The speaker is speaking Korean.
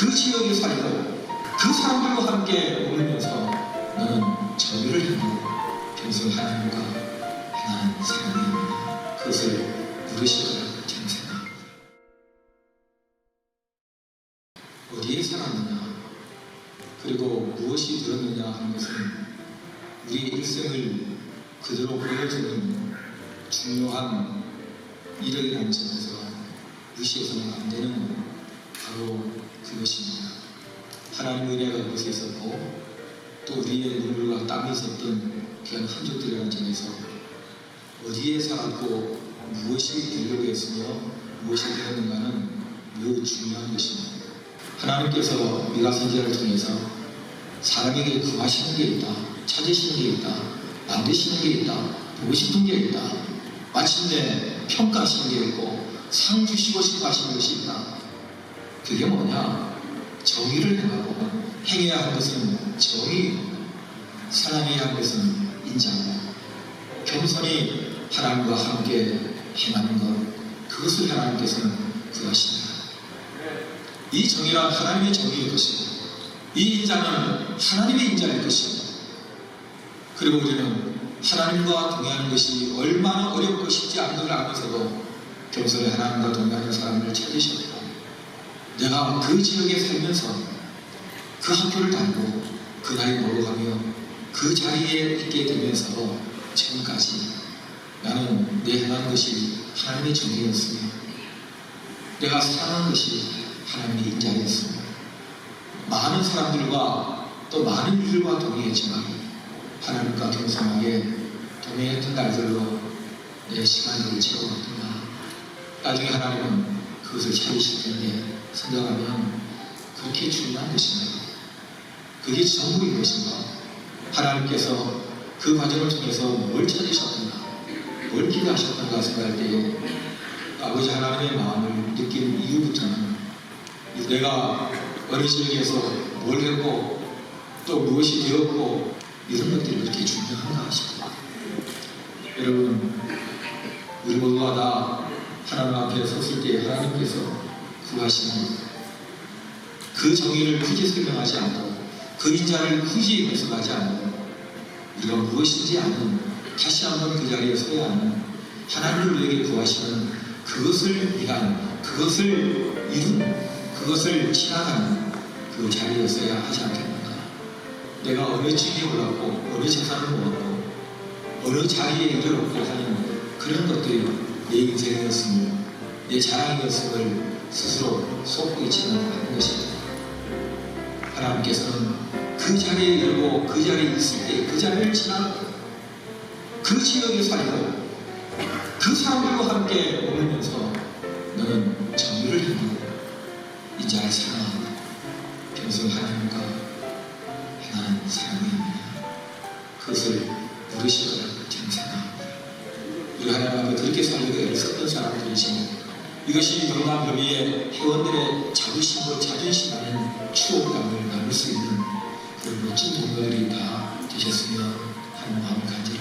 그 지역에 살고 그 사람들과 함께 어울리면서 너는 정의를 행하고 평생 하나님과 행하는 삶입니다. 그것을 저는 생각합니다. 어디에 살았느냐 그리고 무엇이 되었느냐 하는 것은 우리의 일생을 그대로 보여주는 중요한 이력이라는 점에서 무시해서는 안 되는 바로 그것입니다. 하나님의 은혜가 그것에 있었고 또 우리의 눈물과 땀이 있었던 귀한 흔적들이라는 점에서 어디에 살았고 무엇이 되려고 했으며 무엇이 되었는가는 매우 중요한 것입니다. 하나님께서 미가 선지자를 통해서 사람에게 구하시는 게 있다, 찾으시는 게 있다, 만드시는 게 있다, 보고 싶은 게 있다, 마침내 평가하시는 게 있고 상 주시고 싶어 하시는 것이 있다. 그게 뭐냐? 정의를 행하고 행해야 할 것은 정의, 사랑해야 할 것은 인정, 겸손히 하나님과 함께 행하는 것, 그것을 하나님께서는 구하십니다. 이 정의란 하나님의 정의일 것이고, 이 인자는 하나님의 인자일 것이고, 그리고 우리는 하나님과 동행하는 것이 얼마나 어렵고 쉽지 않은 걸 알면서도 겸손히 하나님과 동행하는 사람을 찾으셨고, 내가 그 지역에 살면서 그 학교를 다니고 그 나이 먹어가며 그 자리에 있게 되면서 지금까지 나는 내 행한 것이 하나님의 정의였으며 내가 사랑한 것이 하나님의 인자였습니다. 많은 사람들과 또 많은 일들과 동행했지만 하나님과 겸손하게 동행했던 날들로 내 시간을 채워왔구나. 나중에 하나님은 그것을 찾으실 텐데 생각하면 그렇게 중요한 것인가? 그게 전부인 것인가? 하나님께서 그 과정을 통해서 뭘 찾으셨던가? 뭘 기대하셨던가 생각할 때에 아버지 하나님의 마음을 느낀 이후부터는 내가 어린 시절에서 뭘 했고 또 무엇이 되었고 이런 것들이 그렇게 중요한가 싶어요. 여러분 우리 모두가 다 하나님 앞에 섰을 때 하나님께서 구하시는 그 정의를 굳이 설명하지 않고 그 인자를 굳이 해석하지 않고 우리가 무엇인지 아는 다시 한번 그 자리에 서야 하는 하나님을 우리에게 구하시는 그것을 위한 그것을 이룬 그것을 지나가는 그 자리였어야 하지 않겠는가? 내가 어느 집에 올랐고 어느 재산을 모았고 어느 자리에 이르렀고 하는 그런 것들이 내 인생이었으며 내 자랑이었음을 스스로 속고 있지는 않은 것입니다. 하나님께서는 그 자리에 이르고 그 자리에 있을 때 그 자리를 지나고 그 지역에 살고 그 사람들과 함께 어울리면서 너는 정의를 행하고 인자를 사랑하고 평생 하나님과 행하는 삶입니다. 그것을 생각합니다. 앞에 그렇게 애를 썼던 사람들이시니 이것이 영남 범위의 회원들의 자부심과 자존심 하는 추억감을 나눌 수 있는 그런 멋진 동료들이 다 되셨으면 하는 마음을 가지